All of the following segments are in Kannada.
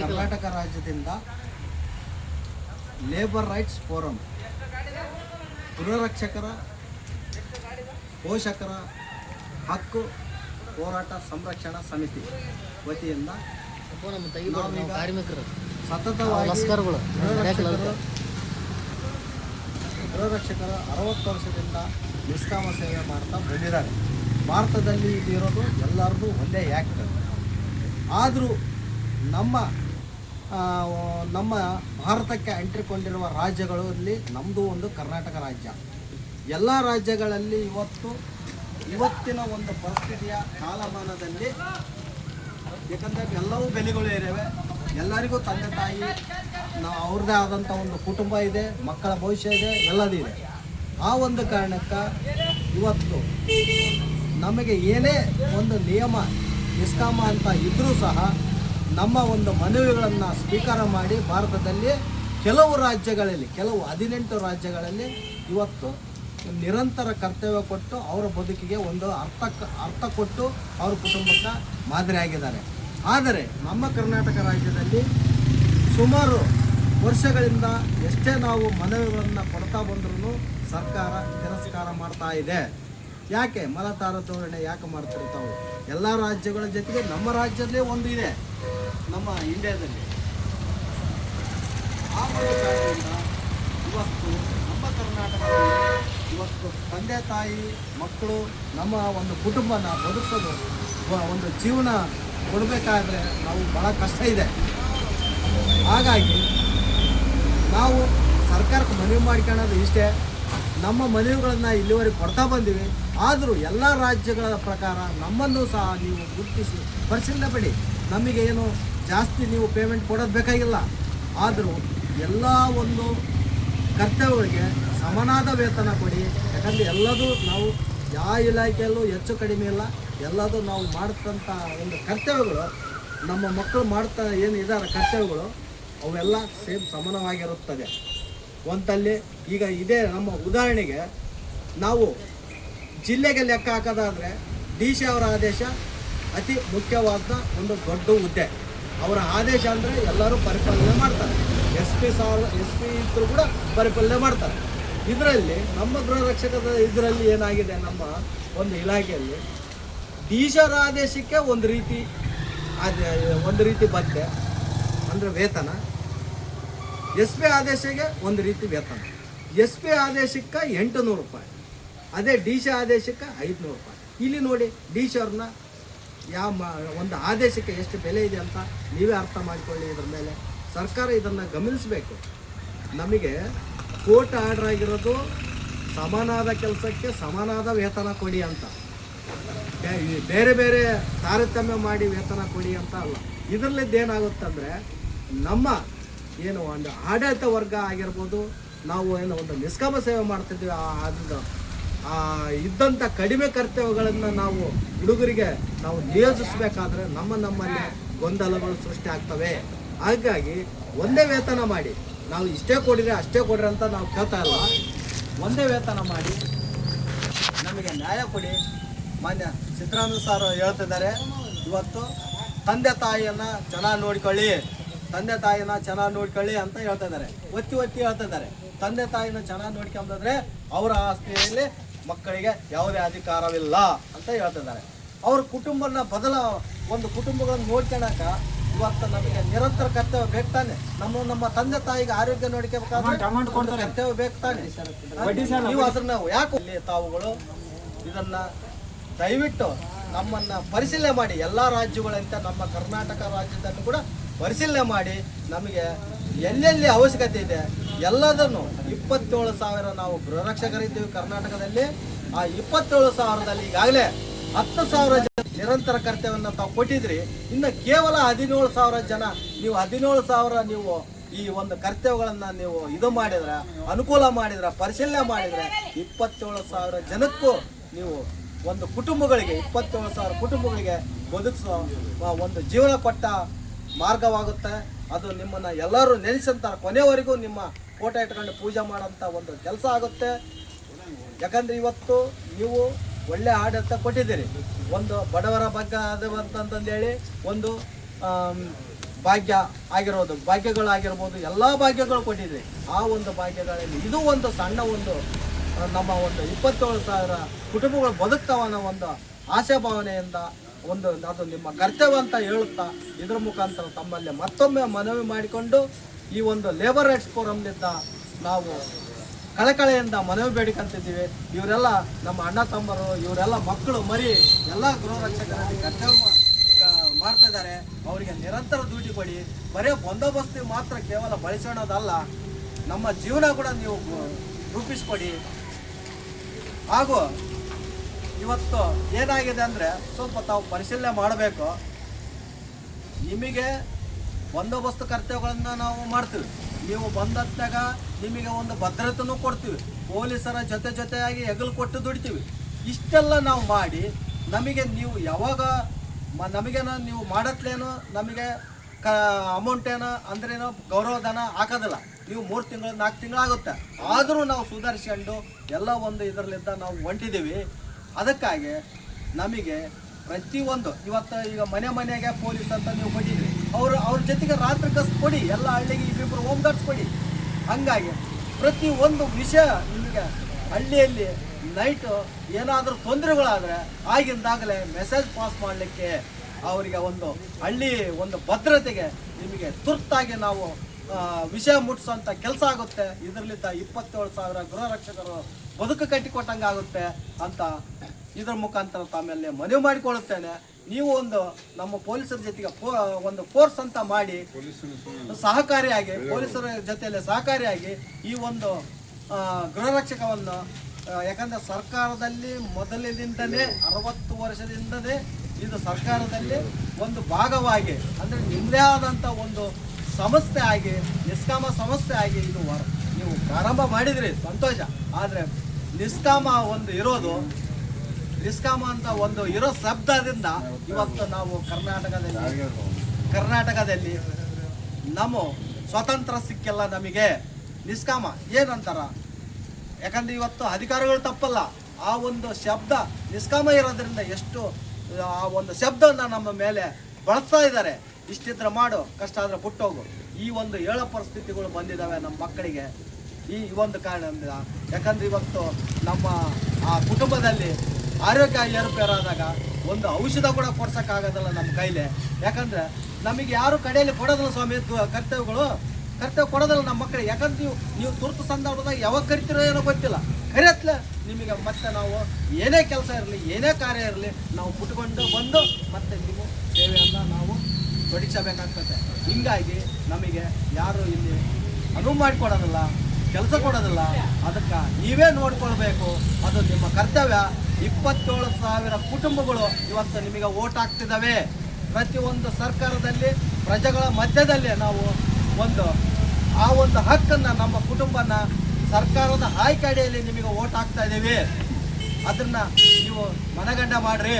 ಕರ್ನಾಟಕ ರಾಜ್ಯದಿಂದ ಲೇಬರ್ ರೈಟ್ಸ್ ಫೋರಂ ಗೃಹರಕ್ಷಕರ ಪೋಷಕರ ಹಕ್ಕು ಹೋರಾಟ ಸಂರಕ್ಷಣಾ ಸಮಿತಿ ವತಿಯಿಂದ ಸತತವಾಗಿ ಗೃಹರಕ್ಷಕರ ಅರವತ್ತು ವರ್ಷದಿಂದ ನಿಷ್ಕಾಮ ಸೇವೆ ಮಾಡ್ತಾ ಬಂದಿದ್ದಾರೆ. ಭಾರತದಲ್ಲಿ ಇದಿರೋದು ಎಲ್ಲರದು ಒಂದೇ ಆ್ಯಕ್ಟ್ ಆದರೂ ನಮ್ಮ ನಮ್ಮ ಭಾರತಕ್ಕೆ ಅಂಟಿಕೊಂಡಿರುವ ರಾಜ್ಯಗಳಲ್ಲಿ ನಮ್ಮದು ಒಂದು ಕರ್ನಾಟಕ ರಾಜ್ಯ. ಎಲ್ಲ ರಾಜ್ಯಗಳಲ್ಲಿ ಇವತ್ತು, ಇವತ್ತಿನ ಒಂದು ಪರಿಸ್ಥಿತಿಯ ಕಾಲಮಾನದಲ್ಲಿ ಯಾಕಂದರೆ ಎಲ್ಲವೂ ಬೆಲೆಗಳು ಇದ್ದಾವೆ ಎಲ್ಲರಿಗೂ ತಂದೆ ತಾಯಿ, ನಾವು ಅವ್ರದ್ದೇ ಆದಂಥ ಒಂದು ಕುಟುಂಬ ಇದೆ, ಮಕ್ಕಳ ಭವಿಷ್ಯ ಇದೆ, ಎಲ್ಲದೂ ಇದೆ. ಆ ಒಂದು ಕಾರಣಕ್ಕೆ ಇವತ್ತು ನಮಗೆ ಏನೇ ಒಂದು ನಿಯಮ ನಿಷ್ಕಾಮ ಅಂತ ಇದ್ದರೂ ಸಹ ನಮ್ಮ ಒಂದು ಮನವಿಗಳನ್ನು ಸ್ವೀಕಾರ ಮಾಡಿ ಭಾರತದಲ್ಲಿ ಕೆಲವು ರಾಜ್ಯಗಳಲ್ಲಿ, ಕೆಲವು ಹದಿನೆಂಟು ರಾಜ್ಯಗಳಲ್ಲಿ ಇವತ್ತು ನಿರಂತರ ಕರ್ತವ್ಯ ಕೊಟ್ಟು ಅವರ ಬದುಕಿಗೆ ಒಂದು ಅರ್ಥ ಅರ್ಥ ಕೊಟ್ಟು ಅವ್ರ ಕುಟುಂಬಕ್ಕೆ ಮಾದರಿಯಾಗಿದ್ದಾರೆ ಆದರೆ ನಮ್ಮ ಕರ್ನಾಟಕ ರಾಜ್ಯದಲ್ಲಿ ಸುಮಾರು ವರ್ಷಗಳಿಂದ ಎಷ್ಟೇ ನಾವು ಮನವಿಗಳನ್ನು ಕೊಡ್ತಾ ಬಂದ್ರೂ ಸರ್ಕಾರ ತಿರಸ್ಕಾರ ಮಾಡ್ತಾ ಇದೆ. ಯಾಕೆ ಮಲತಾರ ಧೋರಣೆ ಯಾಕೆ ಮಾಡ್ತಿರ್ತಾವೆ ಎಲ್ಲ ರಾಜ್ಯಗಳ ಜೊತೆಗೆ ನಮ್ಮ ರಾಜ್ಯದಲ್ಲೇ ಒಂದು ಇದೆ, ನಮ್ಮ ಇಂಡಿಯಾದಲ್ಲಿ. ಆ ಇವತ್ತು ನಮ್ಮ ಕರ್ನಾಟಕದಲ್ಲಿ ಇವತ್ತು ತಂದೆ ತಾಯಿ, ಮಕ್ಕಳು ನಮ್ಮ ಒಂದು ಕುಟುಂಬನ ಬದುಕೋದು ಒಂದು ಜೀವನ ಕೊಡಬೇಕಾದ್ರೆ ನಾವು ಭಾಳ ಕಷ್ಟ ಇದೆ. ಹಾಗಾಗಿ ನಾವು ಸರ್ಕಾರಕ್ಕೆ ಮನವಿ ಮಾಡ್ಕೊಳ್ಳೋದು ಇಷ್ಟೇ. ನಮ್ಮ ಮನವಿಗಳನ್ನು ಇಲ್ಲಿವರೆಗೆ ಕೊಡ್ತಾ ಬಂದಿವೆ. ಆದರೂ ಎಲ್ಲ ರಾಜ್ಯಗಳ ಪ್ರಕಾರ ನಮ್ಮನ್ನು ಸಹ ನೀವು ಗುರುತಿಸಿ ಪರಿಶೀಲನೆ ಪಡಿ. ನಮಗೆ ಏನು ಜಾಸ್ತಿ ನೀವು ಪೇಮೆಂಟ್ ಕೊಡೋದು ಬೇಕಾಗಿಲ್ಲ. ಆದರೂ ಎಲ್ಲ ಒಂದು ಕರ್ತವ್ಯಗಳಿಗೆ ಸಮನಾದ ವೇತನ ಕೊಡಿ. ಯಾಕಂದರೆ ಎಲ್ಲದೂ ನಾವು ಯಾವ ಇಲಾಖೆಯಲ್ಲೂ ಹೆಚ್ಚು ಕಡಿಮೆ ಇಲ್ಲ. ಎಲ್ಲದೂ ನಾವು ಮಾಡ್ತಂಥ ಒಂದು ಕರ್ತವ್ಯಗಳು, ನಮ್ಮ ಮಕ್ಕಳು ಮಾಡ್ತಾ ಏನು ಇದ್ದಾರೆ ಕರ್ತವ್ಯಗಳು, ಅವೆಲ್ಲ ಸೇಮ್ ಸಮಾನವಾಗಿರುತ್ತದೆ ಒಂತಲ್ಲಿ ಈಗ ಇದೇ ನಮ್ಮ ಉದಾಹರಣೆಗೆ ನಾವು ಜಿಲ್ಲೆಗೆ ಲೆಕ್ಕ ಹಾಕೋದಾದರೆ ಡಿ ಸಿ ಅವರ ಆದೇಶ ಅತಿ ಮುಖ್ಯವಾದ ಒಂದು ದೊಡ್ಡ ಹುದ್ದೆ. ಅವರ ಆದೇಶ ಅಂದರೆ ಎಲ್ಲರೂ ಪರಿಪಾಲನೆ ಮಾಡ್ತಾರೆ. ಎಸ್ ಪಿ ಸಾವಿರ, ಎಸ್ ಪಿ ಇದ್ದರೂ ಕೂಡ ಪರಿಪಾಲನೆ ಮಾಡ್ತಾರೆ. ಇದರಲ್ಲಿ ನಮ್ಮ ಗೃಹ ರಕ್ಷಕದ ಇದರಲ್ಲಿ ಏನಾಗಿದೆ ನಮ್ಮ ಒಂದು ಇಲಾಖೆಯಲ್ಲಿ ಡಿ ಸಿ ಅವರ ಆದೇಶಕ್ಕೆ ಒಂದು ರೀತಿ ಒಂದು ರೀತಿ ಬತ್ತೆ ಅಂದರೆ ವೇತನ. ಎಸ್ ಪಿ ಆದೇಶಕ್ಕೆ ಒಂದು ರೀತಿ ವೇತನ. ಎಸ್ ಪಿ ಆದೇಶಕ್ಕೆ ಎಂಟು ನೂರು ರೂಪಾಯಿ. ಅದೇ ಡಿ ಸಿ ಆದೇಶಕ್ಕೆ ಐದುನೂರು ರೂಪಾಯಿ. ಇಲ್ಲಿ ನೋಡಿ ಡಿ ಸಿ ಅವ್ರನ್ನ ಯಾವ ಒಂದು ಆದೇಶಕ್ಕೆ ಎಷ್ಟು ಬೆಲೆ ಇದೆ ಅಂತ ನೀವೇ ಅರ್ಥ ಮಾಡಿಕೊಳ್ಳಿ ಇದ್ರ ಮೇಲೆ. ಸರ್ಕಾರ ಇದನ್ನು ಗಮನಿಸಬೇಕು. ನಮಗೆ ಕೋರ್ಟ್ ಆರ್ಡರ್ ಆಗಿರೋದು ಸಮಾನಾದ ಕೆಲಸಕ್ಕೆ ಸಮಾನಾದ ವೇತನ ಕೊಡಿ ಅಂತ. ಬೇರೆ ಬೇರೆ ತಾರತಮ್ಯ ಮಾಡಿ ವೇತನ ಕೊಡಿ ಅಂತ ಅಲ್ಲ. ಇದರಲ್ಲಿದ್ದು ಏನಾಗುತ್ತಂದರೆ ನಮ್ಮ ಏನು ಒಂದು ಆಡಳಿತ ವರ್ಗ ಆಗಿರ್ಬೋದು, ನಾವು ಏನು ಒಂದು ನಿಷ್ಕಾಮ ಸೇವೆ ಮಾಡ್ತಿದ್ವಿ, ಆ ಅದು ಆ ಇದ್ದಂಥ ಕಡಿಮೆ ಕರ್ತವ್ಯಗಳನ್ನು ನಾವು ಹುಡುಗರಿಗೆ ನಾವು ನಿಯೋಜಿಸಬೇಕಾದ್ರೆ ನಮ್ಮ ನಮ್ಮಲ್ಲಿ ಗೊಂದಲಗಳು ಸೃಷ್ಟಿ ಆಗ್ತವೆ. ಹಾಗಾಗಿ ಒಂದೇ ವೇತನ ಮಾಡಿ, ನಾವು ಇಷ್ಟೇ ಕೊಡಿರಿ ಅಷ್ಟೇ ಕೊಡಿರಿ ಅಂತ ನಾವು ಕೇಳ್ತಾ ಇಲ್ಲ. ಒಂದೇ ವೇತನ ಮಾಡಿ, ನಮಗೆ ನ್ಯಾಯ ಕೊಡಿ. ಮಾನ್ಯ ಸಿದ್ದರಾಮಯ್ಯ ಸರ್ ಹೇಳ್ತಿದ್ದಾರೆ. ಇವತ್ತು ತಂದೆ ತಾಯಿಯನ್ನು ಚೆನ್ನಾಗಿ ನೋಡ್ಕೊಳ್ಳಿ. ತಂದೆ ತಾಯಿನ ಚೆನ್ನಾಗಿ ನೋಡ್ಕೊಳ್ಳಿ ಅಂತ ಹೇಳ್ತಾ ಇದ್ದಾರೆ. ಒತ್ತಿ ಒತ್ತಿ ಹೇಳ್ತಾ ಇದ್ದಾರೆ. ತಂದೆ ತಾಯಿನ ಚೆನ್ನಾಗಿ ನೋಡ್ಕೊಂಬಂದ್ರೆ ಅವರ ಆಸ್ತಿಯಲ್ಲಿ ಮಕ್ಕಳಿಗೆ ಯಾವುದೇ ಅಧಿಕಾರವಿಲ್ಲ ಅಂತ ಹೇಳ್ತಾ ಇದ್ದಾರೆ. ಅವ್ರ ಕುಟುಂಬನ ಬದಲ ಒಂದು ಕುಟುಂಬಗಳನ್ನು ನೋಡ್ಕೊಳಕ ಇವತ್ತು ನಮಗೆ ನಿರಂತರ ಕರ್ತವ್ಯ ಬೇಕಾನೆ ನಮ್ಮ ನಮ್ಮ ತಂದೆ ತಾಯಿಗೆ ಆರೋಗ್ಯ ನೋಡ್ಕೋಬೇಕಾದ್ರೆ ಕರ್ತವ್ಯ ಬೇಕಾನೆ ನೀವು ಅದನ್ನ ಯಾಕೆ ತಾವುಗಳು ಇದನ್ನ ದಯವಿಟ್ಟು ನಮ್ಮನ್ನ ಪರಿಶೀಲನೆ ಮಾಡಿ. ಎಲ್ಲಾ ರಾಜ್ಯಗಳಂತೆ ನಮ್ಮ ಕರ್ನಾಟಕ ರಾಜ್ಯದಲ್ಲೂ ಕೂಡ ಪರಿಶೀಲನೆ ಮಾಡಿ ನಮಗೆ ಎಲ್ಲೆಲ್ಲಿ ಅವಶ್ಯಕತೆ ಇದೆ ಎಲ್ಲದನ್ನು ಇಪ್ಪತ್ತೇಳು ಸಾವಿರ ನಾವು ಗೃಹರಕ್ಷಕರಿದ್ದೀವಿ ಕರ್ನಾಟಕದಲ್ಲಿ. ಆ ಇಪ್ಪತ್ತೇಳು ಸಾವಿರದಲ್ಲಿ ಈಗಾಗಲೇ ಹತ್ತು ಸಾವಿರ ಜನ ನಿರಂತರ ಕರ್ತವ್ಯವನ್ನು ತಾವು ಕೊಟ್ಟಿದ್ರಿ. ಇನ್ನು ಕೇವಲ ಹದಿನೇಳು ಸಾವಿರ ಜನ, ನೀವು ಹದಿನೇಳು ಸಾವಿರ ನೀವು ಈ ಒಂದು ಕರ್ತವ್ಯಗಳನ್ನು ನೀವು ಇದು ಮಾಡಿದ್ರೆ, ಅನುಕೂಲ ಮಾಡಿದ್ರೆ, ಪರಿಶೀಲನೆ ಮಾಡಿದರೆ, ಇಪ್ಪತ್ತೇಳು ಸಾವಿರ ಜನಕ್ಕೂ ನೀವು ಒಂದು ಕುಟುಂಬಗಳಿಗೆ, ಇಪ್ಪತ್ತೇಳು ಸಾವಿರ ಕುಟುಂಬಗಳಿಗೆ ಬದುಕಿಸೋ ಒಂದು ಜೀವನ ಕೊಟ್ಟ ಮಾರ್ಗವಾಗುತ್ತೆ. ಅದು ನಿಮ್ಮನ್ನು ಎಲ್ಲರೂ ನೆನೆಸಂತಾರೆ ಕೊನೆವರೆಗೂ ನಿಮ್ಮ ಫೋಟೋ ಇಟ್ಕೊಂಡು ಪೂಜೆ ಮಾಡೋಂಥ ಒಂದು ಕೆಲಸ ಆಗುತ್ತೆ. ಯಾಕಂದರೆ ಇವತ್ತು ನೀವು ಒಳ್ಳೆ ಆಡಳಿತ ಕೊಟ್ಟಿದ್ದೀರಿ. ಒಂದು ಬಡವರ ಬಗ್ಗೆ ಅದು ಹೇಳಿ ಒಂದು ಭಾಗ್ಯ ಆಗಿರೋದು ಭಾಗ್ಯಗಳಾಗಿರ್ಬೋದು, ಎಲ್ಲ ಭಾಗ್ಯಗಳು ಕೊಟ್ಟಿದ್ದೀರಿ. ಆ ಒಂದು ಭಾಗ್ಯಗಳಲ್ಲಿ ಇದು ಒಂದು ಸಣ್ಣ ಒಂದು, ನಮ್ಮ ಒಂದು ಇಪ್ಪತ್ತೇಳು ಸಾವಿರ ಕುಟುಂಬಗಳು ಬದುಕ್ತಾವ ಅನ್ನೋ ಒಂದು ಆಸೆ ಭಾವನೆಯಿಂದ ಒಂದು ಅದು ನಿಮ್ಮ ಕರ್ತವ್ಯ ಅಂತ ಹೇಳುತ್ತಾ, ಇದ್ರ ಮುಖಾಂತರ ತಮ್ಮಲ್ಲಿ ಮತ್ತೊಮ್ಮೆ ಮನವಿ ಮಾಡಿಕೊಂಡು ಈ ಒಂದು ಲೇಬರ್ ರೈಟ್ಸ್ ಫೋರಂನಿಂದ ನಾವು ಕಳಕಳೆಯಿಂದ ಮನವಿ ಬೇಡಿಕಂತಿದ್ದೀವಿ. ಇವರೆಲ್ಲ ನಮ್ಮ ಅಣ್ಣ ತಮ್ಮರು, ಇವರೆಲ್ಲ ಮಕ್ಕಳು ಮರಿ, ಎಲ್ಲ ಗೃಹ ರಕ್ಷಕರಲ್ಲಿ ಕರ್ತವ್ಯ ಮಾಡ್ತಾ ಇದ್ದಾರೆ. ಅವರಿಗೆ ನಿರಂತರ ಡ್ಯೂಟಿ ಕೊಡಿ. ಬರೀ ಬಂದೋಬಸ್ತಿ ಮಾತ್ರ ಕೇವಲ ಬಳಸೋಣದಲ್ಲ. ನಮ್ಮ ಜೀವನ ಕೂಡ ನೀವು ರೂಪಿಸ್ಕೊಡಿ. ಹಾಗೂ ಇವತ್ತು ಏನಾಗಿದೆ ಅಂದರೆ ಸ್ವಲ್ಪ ತಾವು ಪರಿಶೀಲನೆ ಮಾಡಬೇಕು. ನಿಮಗೆ ಬಂದೋಬಸ್ತು ಕರ್ತವ್ಯಗಳನ್ನು ನಾವು ಮಾಡ್ತೀವಿ. ನೀವು ಬಂದಾಗ ನಿಮಗೆ ಒಂದು ಭದ್ರತೆನೂ ಕೊಡ್ತೀವಿ. ಪೊಲೀಸರ ಜೊತೆ ಜೊತೆಯಾಗಿ ಹೆಗಲು ಕೊಟ್ಟು ದುಡಿತೀವಿ. ಇಷ್ಟೆಲ್ಲ ನಾವು ಮಾಡಿ ನಮಗೆ ನೀವು ಯಾವಾಗ ಮ, ನಮಗೇನೋ ನೀವು ಮಾಡತ್ಲೇನೋ ನಮಗೆ ಕ ಅಮೌಂಟ್ ಏನೋ ಅಂದ್ರೇನೋ ಗೌರವಧನ ಹಾಕೋದಿಲ್ಲ. ನೀವು ಮೂರು ತಿಂಗಳು, ನಾಲ್ಕು ತಿಂಗಳು ಆಗುತ್ತೆ. ಆದರೂ ನಾವು ಸುಧಾರಿಸ್ಕೊಂಡು ಎಲ್ಲ ಒಂದು ಇದರಲ್ಲಿಂದ ನಾವು ಹೊಂಟಿದ್ದೀವಿ. ಅದಕ್ಕಾಗಿ ನಮಗೆ ಪ್ರತಿಯೊಂದು, ಇವತ್ತು ಈಗ ಮನೆ ಮನೆಗೆ ಪೊಲೀಸ್ ಅಂತ ನೀವು ಕೊಟ್ಟಿದ್ರಿ. ಅವರು, ಅವ್ರ ಜೊತೆಗೆ ರಾತ್ರಿ ಕಸ್ ಕೊಡಿ, ಎಲ್ಲ ಹಳ್ಳಿಗೆ ಇಬ್ಬಿಬ್ಬರು ಹೋಮ್ ಗಾರ್ಡ್ಸ್ ಕೊಡಿ. ಹಂಗಾಗಿ ಪ್ರತಿ ಒಂದು ವಿಷಯ ನಿಮಗೆ ಹಳ್ಳಿಯಲ್ಲಿ ನೈಟು ಏನಾದರೂ ತೊಂದರೆಗಳಾದರೆ ಆಗಿಂದಾಗಲೇ ಮೆಸೇಜ್ ಪಾಸ್ ಮಾಡಲಿಕ್ಕೆ ಅವರಿಗೆ ಒಂದು ಹಳ್ಳಿ ಒಂದು ಭದ್ರತೆಗೆ ನಿಮಗೆ ತುರ್ತಾಗಿ ನಾವು ವಿಷಯ ಮುಟ್ಟಿಸೋಂಥ ಕೆಲಸ ಆಗುತ್ತೆ. ಇದರಲ್ಲಿದ್ದ ಇಪ್ಪತ್ತೇಳು ಸಾವಿರ ಗೃಹ ರಕ್ಷಕರು ಬದುಕು ಕಟ್ಟಿಕೊಟ್ಟಂಗೆ ಆಗುತ್ತೆ ಅಂತ ಇದರ ಮುಖಾಂತರ ತಮ್ಮಲ್ಲಿ ಮನವಿ ಮಾಡಿಕೊಳ್ಳುತ್ತೇನೆ. ನೀವು ಒಂದು ನಮ್ಮ ಪೊಲೀಸರ ಜೊತೆಗೆ ಒಂದು ಫೋರ್ಸ್ ಅಂತ ಮಾಡಿ ಸಹಕಾರಿಯಾಗಿ, ಪೊಲೀಸರ ಜೊತೆಯಲ್ಲಿ ಸಹಕಾರಿಯಾಗಿ ಈ ಒಂದು ಗೃಹ ರಕ್ಷಕವನ್ನು ಯಾಕಂದ್ರೆ ಸರ್ಕಾರದಲ್ಲಿ ಮೊದಲಿನಿಂದಲೇ ಅರವತ್ತು ವರ್ಷದಿಂದಲೇ ಇದು ಸರ್ಕಾರದಲ್ಲಿ ಒಂದು ಭಾಗವಾಗಿ, ಅಂದರೆ ನಿಮ್ಮದೇ ಆದಂಥ ಒಂದು ಸಂಸ್ಥೆ ಆಗಿ, ನಿಷ್ಕಾಮ ಸಂಸ್ಥೆ ಆಗಿ ಇದು ನೀವು ಪ್ರಾರಂಭ ಮಾಡಿದ್ರಿ, ಸಂತೋಷ. ಆದರೆ ನಿಷ್ಕಾಮ ಒಂದು ಇರೋದು. ನಿಷ್ಕಾಮ ಅಂತ ಒಂದು ಇರೋ ಶಬ್ದದಿಂದ ಇವತ್ತು ನಾವು ಕರ್ನಾಟಕದಲ್ಲಿ ಕರ್ನಾಟಕದಲ್ಲಿ ನಮ್ಮ ಸ್ವತಂತ್ರ ಸಿಕ್ಕಿಲ್ಲ ನಮಗೆ. ನಿಷ್ಕಾಮ, ಏನಂತಾರ? ಯಾಕಂದ್ರೆ ಇವತ್ತು ಅಧಿಕಾರಿಗಳು ತಪ್ಪಲ್ಲ. ಆ ಒಂದು ಶಬ್ದ, ನಿಷ್ಕಾಮ ಇರೋದ್ರಿಂದ ಎಷ್ಟು, ಆ ಒಂದು ಶಬ್ದವನ್ನು ನಮ್ಮ ಮೇಲೆ ಬಳಸ್ತಾ ಇದ್ದಾರೆ. ಇಷ್ಟಿದ್ರೆ ಮಾಡು, ಕಷ್ಟ ಆದ್ರೆ ಬಿಟ್ಟೋಗು ಈ ಒಂದು ಏಳ ಪರಿಸ್ಥಿತಿಗಳು ಬಂದಿದ್ದಾವೆ ನಮ್ಮ ಮಕ್ಕಳಿಗೆ. ಈ ಒಂದು ಕಾರಣ ಯಾಕಂದ್ರೆ ಇವತ್ತು ನಮ್ಮ ಆ ಕುಟುಂಬದಲ್ಲಿ ಆರೋಗ್ಯ ಏರುಪೇರಾದಾಗ ಒಂದು ಔಷಧ ಕೂಡ ಕೊಡ್ಸೋಕ್ಕಾಗೋದಿಲ್ಲ ನಮ್ಮ ಕೈಲಿ. ಯಾಕಂದ್ರೆ ನಮಗೆ ಯಾರು ಕಡೆಯಲ್ಲಿ ಕೊಡೋದಿಲ್ಲ ಸ್ವಾಮಿ ಕರ್ತವ್ಯಗಳು. ಕರ್ತವ್ಯ ಕೊಡೋದಿಲ್ಲ ನಮ್ಮ ಮಕ್ಕಳಿಗೆ ಯಾಕಂದ್ರೆ ನೀವು ನೀವು ತುರ್ತು ಸಂದರ್ಭದಾಗ ಯಾವಾಗ ಕರಿತಿರೋ ಏನೋ ಗೊತ್ತಿಲ್ಲ. ಕರೆಯತ್ಲೆ ನಿಮಗೆ ಮತ್ತೆ ನಾವು ಏನೇ ಕೆಲಸ ಇರಲಿ, ಏನೇ ಕಾರ್ಯ ಇರಲಿ, ನಾವು ಮುಟ್ಕೊಂಡು ಬಂದು ಮತ್ತೆ ನೀವು ಸೇವೆಯನ್ನು ನಾವು ತೊಡಗಿಸಬೇಕಾಗ್ತದೆ. ಹಿಂಗಾಗಿ ನಮಗೆ ಯಾರು ಇಲ್ಲಿ ಅನುವು ಮಾಡಿಕೊಡೋದಿಲ್ಲ. ಕೆಲಸ ಕೊಡೋದಿಲ್ಲ. ಅದಕ್ಕೆ ನೀವೇ ನೋಡ್ಕೊಳ್ಬೇಕು. ಅದು ನಿಮ್ಮ ಕರ್ತವ್ಯ. ಇಪ್ಪತ್ತೇಳು ಸಾವಿರ ಕುಟುಂಬಗಳು ಇವತ್ತು ನಿಮಗೆ ಓಟ್ ಆಗ್ತಿದ್ದಾವೆ ಪ್ರತಿಯೊಂದು ಸರ್ಕಾರದಲ್ಲಿ, ಪ್ರಜೆಗಳ ಮಧ್ಯದಲ್ಲಿ ನಾವು ಒಂದು, ಆ ಒಂದು ಹಕ್ಕನ್ನು ನಮ್ಮ ಕುಟುಂಬನ ಸರ್ಕಾರದ ಆಯ್ಕೆ ಅಡಿಯಲ್ಲಿ ನಿಮಗೆ ಓಟ್ ಇದ್ದೀವಿ. ಅದನ್ನು ನೀವು ಮನಗಂಡ ಮಾಡ್ರಿ.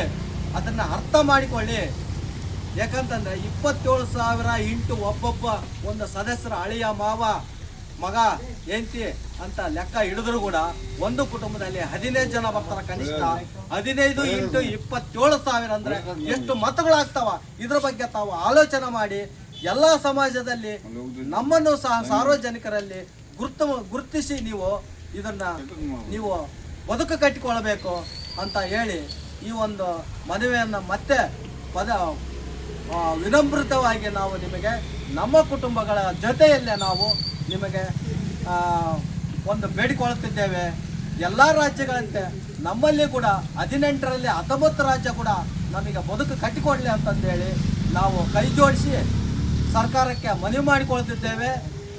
ಅದನ್ನು ಅರ್ಥ ಮಾಡಿಕೊಳ್ಳಿ. ಯಾಕಂತಂದ್ರೆ ಇಪ್ಪತ್ತೇಳು ಸಾವಿರ ಇಂಟು ಒಬ್ಬೊಬ್ಬ ಒಂದು ಸದಸ್ಯರ ಅಳಿಯ ಮಾವ ಮಗ, ಹೆಂಡತಿ ಅಂತ ಲೆಕ್ಕ ಹಿಡಿದ್ರು ಕೂಡ ಒಂದು ಕುಟುಂಬದಲ್ಲಿ ಹದಿನೈದು ಜನ ಬರ್ತಾರ ಕನಿಷ್ಠ ಹದಿನೈದು ಇಂಟು ಇಪ್ಪತ್ತೇಳು ಸಾವಿರ ಅಂದ್ರೆ ಎಷ್ಟು ಮತಗಳಾಗ್ತಾವ? ಇದ್ರ ಬಗ್ಗೆ ತಾವು ಆಲೋಚನೆ ಮಾಡಿ ಎಲ್ಲಾ ಸಮಾಜದಲ್ಲಿ ನಮ್ಮನ್ನು ಸಹ ಸಾರ್ವಜನಿಕರಲ್ಲಿ ಗುರ್ತ, ಗುರುತಿಸಿ ನೀವು ಇದನ್ನ ನೀವು ಬದುಕು ಕಟ್ಟಿಕೊಳ್ಬೇಕು ಅಂತ ಹೇಳಿ ಈ ಒಂದು ಮದುವೆಯನ್ನು ಮತ್ತೆ ಪದ ವಿನಮ್ರತವಾಗಿ ನಾವು ನಿಮಗೆ ನಮ್ಮ ಕುಟುಂಬಗಳ ಜೊತೆಯಲ್ಲೇ ನಾವು ನಿಮಗೆ ಒಂದು ಬೇಡಿಕೊಳ್ಳುತ್ತಿದ್ದೇವೆ. ಎಲ್ಲ ರಾಜ್ಯಗಳಂತೆ ನಮ್ಮಲ್ಲಿ ಕೂಡ ಹದಿನೆಂಟರಲ್ಲಿ ಹತ್ತೊಂಬತ್ತು ರಾಜ್ಯ ಕೂಡ ನಮಗೆ ಬದುಕು ಕಟ್ಟಿಕೊಡಲಿ ಅಂತಂದೇಳಿ ನಾವು ಕೈ ಜೋಡಿಸಿ ಸರ್ಕಾರಕ್ಕೆ ಮನವಿ ಮಾಡಿಕೊಳ್ತಿದ್ದೇವೆ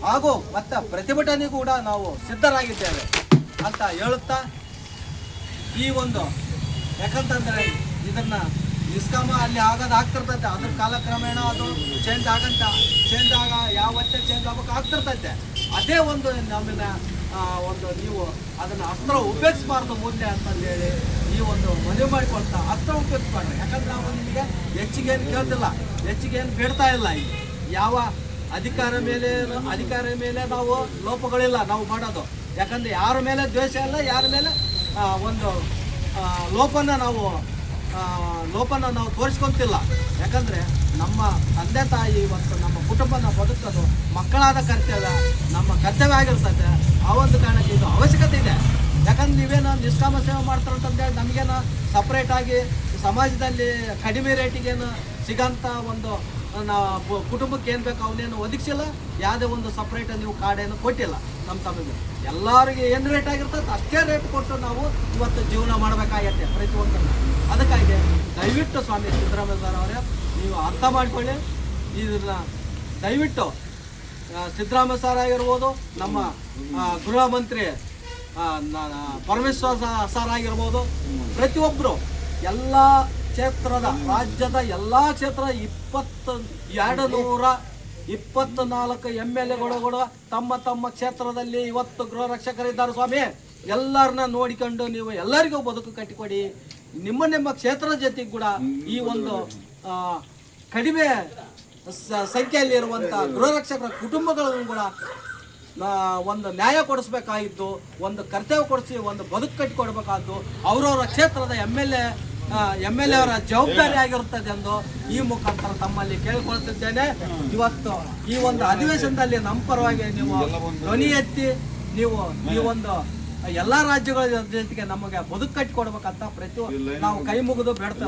ಹಾಗೂ ಮತ್ತೆ ಪ್ರತಿಭಟನೆ ಕೂಡ ನಾವು ಸಿದ್ಧರಾಗಿದ್ದೇವೆ ಅಂತ ಹೇಳುತ್ತಾ ಈ ಒಂದು ಯಾಕಂತಂದರೆ ಇದನ್ನ ನಿಷ್ಕಾಮ ಅಲ್ಲಿ ಆಗೋದು ಆಗ್ತಿರ್ತೈತೆ. ಅದ್ರ ಕಾಲಕ್ರಮೇಣ ಅದು ಚೇಂಜ್ ಆಗಂತ ಚೇಂಜ್ ಆಗ ಯಾವತ್ತೇ ಚೇಂಜ್ ಆಗಬೇಕು ಆಗ್ತಿರ್ತೈತೆ. ಅದೇ ಒಂದು ನಮ್ಮನ್ನ ಒಂದು ನೀವು ಅದನ್ನು ಅಸ್ತ್ರ ಉಪಯೋಗಿಸ್ಬಾರ್ದು ಮುಂದೆ ಅಂತಂದೇಳಿ ಈ ಒಂದು ಮನವಿ ಮಾಡಿಕೊಳ್ತಾ ಅಸ್ತ್ರ ಉಪಯೋಗಿಸ್ಬಾರ್ದು. ಯಾಕಂದ್ರೆ ನಾವು ನಿಮಗೆ ಹೆಚ್ಚಿಗೆ ಏನು ಕೇಳ್ತಿಲ್ಲ. ಹೆಚ್ಚಿಗೆ ಏನು ಬೇಡ್ತಾ ಇಲ್ಲ ಯಾವ ಅಧಿಕಾರ ಮೇಲೆ ಅಧಿಕಾರ ಮೇಲೆ ನಾವು ಲೋಪಗಳಿಲ್ಲ ನಾವು ಮಾಡೋದು. ಯಾಕಂದ್ರೆ ಯಾರ ಮೇಲೆ ದ್ವೇಷ ಇಲ್ಲ, ಯಾರ ಮೇಲೆ ಒಂದು ಲೋಪನ ನಾವು ಲೋಪನ ನಾವು ತೋರಿಸ್ಕೊಂತಿಲ್ಲ. ಯಾಕಂದ್ರೆ ನಮ್ಮ ತಂದೆ ತಾಯಿ ಮತ್ತು ನಮ್ಮ ಕುಟುಂಬನ ಬದುಕೋದು ಮಕ್ಕಳಾದ ಕರ್ತವ್ಯ, ನಮ್ಮ ಕರ್ತವ್ಯ ಆಗಿರ್ತದೆ. ಆ ಒಂದು ಕಾರಣಕ್ಕೆ ಇದು ಅವಶ್ಯಕತೆ ಇದೆ. ಯಾಕಂದ್ರೆ ನೀವೇನೋ ನಿಷ್ಕಾಮ ಸೇವೆ ಮಾಡ್ತಾರಂತಂದೇಳಿ ನಮಗೇನೋ ಸಪ್ರೇಟ್ ಆಗಿ ಸಮಾಜದಲ್ಲಿ ಕಡಿಮೆ ರೇಟಿಗೇನು ಸಿಗಂತ ಒಂದು ಕುಟುಂಬಕ್ಕೆ ಏನು ಬೇಕು ಅವನೇನು ಒದಗಿಸಿಲ್ಲ. ಯಾವುದೇ ಒಂದು ಸಪ್ರೇಟ್ ನೀವು ಕಾಡೇನು ಕೊಟ್ಟಿಲ್ಲ ನಮ್ಮ ಸಮಾಜ ಎಲ್ಲರಿಗೆ ಏನು ರೇಟ್ ಆಗಿರ್ತದೆ ಅಷ್ಟೇ ರೇಟ್ ಕೊಟ್ಟು ನಾವು ಇವತ್ತು ಜೀವನ ಮಾಡಬೇಕಾಗತ್ತೆ ಪ್ರತಿಯೊಂದನ್ನು. ಅದಕ್ಕಾಗಿ ದಯವಿಟ್ಟು ಸ್ವಾಮಿ ಸಿದ್ದರಾಮಯ್ಯ ಸರ್ ಅವರೇ, ನೀವು ಅರ್ಥ ಮಾಡಿಕೊಳ್ಳಿ. ಇದನ್ನ ದಯವಿಟ್ಟು ಸಿದ್ದರಾಮಯ್ಯ ಸರ್ ಆಗಿರ್ಬೋದು, ನಮ್ಮ ಗೃಹ ಮಂತ್ರಿ ಪರಮೇಶ್ವರ ಸರ್ ಆಗಿರ್ಬೋದು ಪ್ರತಿಯೊಬ್ಬರು ಎಲ್ಲ ಕ್ಷೇತ್ರದ, ರಾಜ್ಯದ ಎಲ್ಲ ಕ್ಷೇತ್ರ ಇಪ್ಪತ್ತು ಎರಡು ನೂರ ಇಪ್ಪತ್ತು ನಾಲ್ಕು ಎಂ ಎಲ್ ಎಗಳು ತಮ್ಮ ತಮ್ಮ ಕ್ಷೇತ್ರದಲ್ಲಿ ಇವತ್ತು ಗೃಹ ರಕ್ಷಕರಿದ್ದಾರೆ ಸ್ವಾಮಿ. ಎಲ್ಲರನ್ನ ನೋಡಿಕೊಂಡು ನೀವು ಎಲ್ಲರಿಗೂ ಬದುಕು ಕಟ್ಟಿಕೊಡಿ. ನಿಮ್ಮ ನಿಮ್ಮ ಕ್ಷೇತ್ರದ ಜೊತೆಗೆ ಕೂಡ ಈ ಒಂದು ಕಡಿಮೆ ಸಂಖ್ಯೆಯಲ್ಲಿರುವಂಥ ಸಂಖ್ಯೆಯಲ್ಲಿ ಇರುವಂತ ಗೃಹ ರಕ್ಷಕರ ಕುಟುಂಬಗಳನ್ನು ಕೂಡ ಒಂದು ನ್ಯಾಯ ಕೊಡಿಸ್ಬೇಕಾಗಿದ್ದು ಒಂದು ಕರ್ತವ್ಯ ಕೊಡಿಸಿ ಒಂದು ಬದುಕು ಕಟ್ಟಿಕೊಡ್ಬೇಕಾದ್ದು ಅವರವರ ಕ್ಷೇತ್ರದ M L A M L A ಅವರ ಜವಾಬ್ದಾರಿ ಆಗಿರುತ್ತದೆ ಎಂದು ಈ ಮುಖಾಂತರ ತಮ್ಮಲ್ಲಿ ಕೇಳಿಕೊಳ್ತಿದ್ದೇನೆ ಇವತ್ತು ಈ ಒಂದು ಅಧಿವೇಶನದಲ್ಲಿ ನಮ್ಮ ಪರವಾಗಿ ನೀವು ಧ್ವನಿ ಎತ್ತಿ ನೀವು ಈ ಒಂದು ಎಲ್ಲಾ ರಾಜ್ಯಗಳ ಜೊತೆಗೆ ನಮಗೆ ಬದುಕು ಕಟ್ಟಿಕೊಡ್ಬೇಕಂತ ಪ್ರತಿ ನಾವು ಕೈ ಮುಗಿದು ಬೇಡ್ತಾ